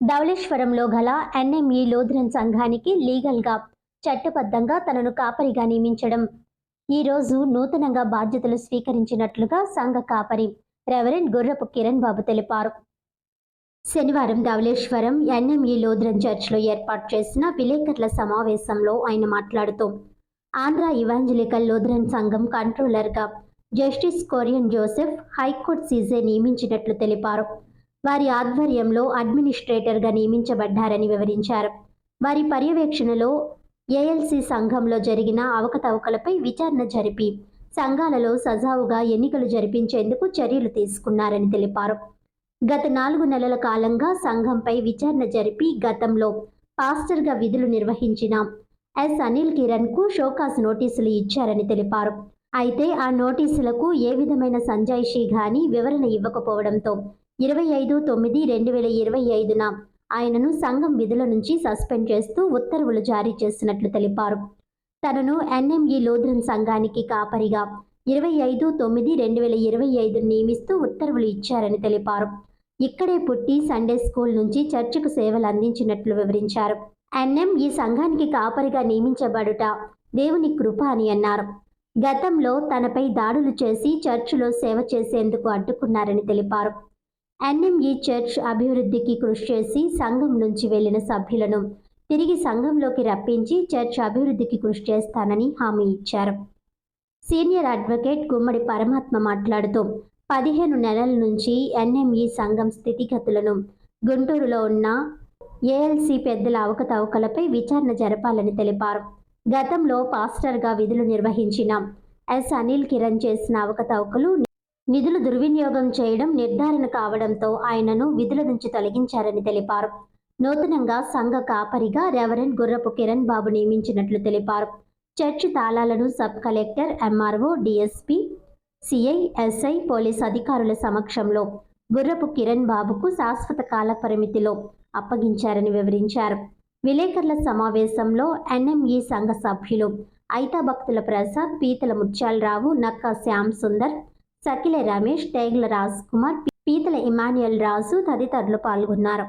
ధవళేశ్వరంలో గల NME Lutheran సంఘానికి లీగల్గా చట్టబద్ధంగా తనను కాపరిగా నియమించడం. ఈ రోజు నూతనంగా బాధ్యతలు స్వీకరించినట్లుగా సంఘ కాపరి రెవరెండ్ గుర్రపు కిరణ్ బాబు తెలిపారు. శనివారం ధవళేశ్వరం ఎన్ఎంఈ లూథరన్ చర్చ్లో ఏర్పాటు చేసిన విలేకరుల సమావేశంలో ఆయన మాట్లాడుతూ ఆంధ్ర ఇవాంజలికల్ లూథరన్ సంఘం కంట్రోలర్గా justice Kurian Joseph high court CJ నియమించినట్లు తెలిపారు. వారి ఆధ్వర్యంలో అడ్మినిస్ట్రేటర్గా నియమించబడ్డారని వివరించారు. వారి పర్యవేక్షణలో ఏఎల్సి సంఘంలో జరిగిన అవకతవకలపై విచారణ జరిపి సంఘాలలో సజావుగా ఎన్నికలు జరిపించేందుకు చర్యలు తీసుకున్నారని తెలిపారు. గత నాలుగు నెలల కాలంగా సంఘంపై విచారణ జరిపి గతంలో పాస్టర్గా విధులు నిర్వహించిన ఎస్ అనిల్ కిరణ్కు షోకాస్ నోటీసులు ఇచ్చారని తెలిపారు. అయితే ఆ నోటీసులకు ఏ విధమైన సంజాయిషీ గాని వివరణ ఇవ్వకపోవడంతో ఇరవై ఐదు తొమ్మిది రెండు వేల ఇరవై ఐదున ఆయనను సంఘం విధుల నుంచి సస్పెండ్ చేస్తూ ఉత్తర్వులు జారీ చేసినట్లు తెలిపారు. తనను ఎన్ఎంఈ లూథరన్ సంఘానికి కాపరిగా ఇరవై ఐదు తొమ్మిది రెండు వేల ఇరవై ఐదు నియమిస్తూ ఉత్తర్వులు ఇచ్చారని తెలిపారు. ఇక్కడే పుట్టి సండే స్కూల్ నుంచి చర్చికు సేవలు అందించినట్లు వివరించారు. ఎన్ఎం ఈ సంఘానికి కాపరిగా నియమించబడుట దేవుని కృప అని అన్నారు. గతంలో తనపై దాడులు చేసి చర్చిలో సేవ చేసేందుకు అడ్డుకున్నారని తెలిపారు. ఎన్ఎంఈ చర్చ్ అభివృద్ధికి కృషి చేసి సంఘం నుంచి వెళ్ళిన సభ్యులను తిరిగి సంఘంలోకి రప్పించి చర్చ్ అభివృద్ధికి కృషి చేస్తానని హామీ ఇచ్చారు. సీనియర్ అడ్వకేట్ గుమ్మడి పరమాత్మ మాట్లాడుతూ పదిహేను నెలల నుంచి ఎన్ఎంఈ సంఘం స్థితిగతులను గుంటూరులో ఉన్న ఏఎల్సి పెద్దల అవకతవకలపై విచారణ జరపాలని తెలిపారు. గతంలో పాస్టర్గా విధులు నిర్వహించిన ఎస్ అనిల్ కిరణ్ చేసిన అవకతవకలు నిధులు దుర్వినియోగం చేయడం నిర్ధారణ కావడంతో ఆయనను విధుల నుంచి తొలగించారని తెలిపారు. నూతనంగా సంఘ కాపరిగా రెవరెండ్ గుర్రపు కిరణ్ బాబు నియమించినట్లు తెలిపారు. Church తాళాలను sub collector MRO DSP CI SI police అధికారుల సమక్షంలో గుర్రపు కిరణ్ బాబుకు శాశ్వత కాల పరిమితిలో అప్పగించారని వివరించారు. విలేకరుల సమావేశంలో ఎన్ఎంఈ సంఘ సభ్యులు ఐతా భక్తుల ప్రసాద్ పీతల ముత్యాలరావు నక్కా శ్యామ్ సుందర్ సకిల రమేష్ తేగల రాజ్ కుమార్ పీతల ఇమాన్యుయల్ రాజు తదితరులు పాల్గొన్నారు.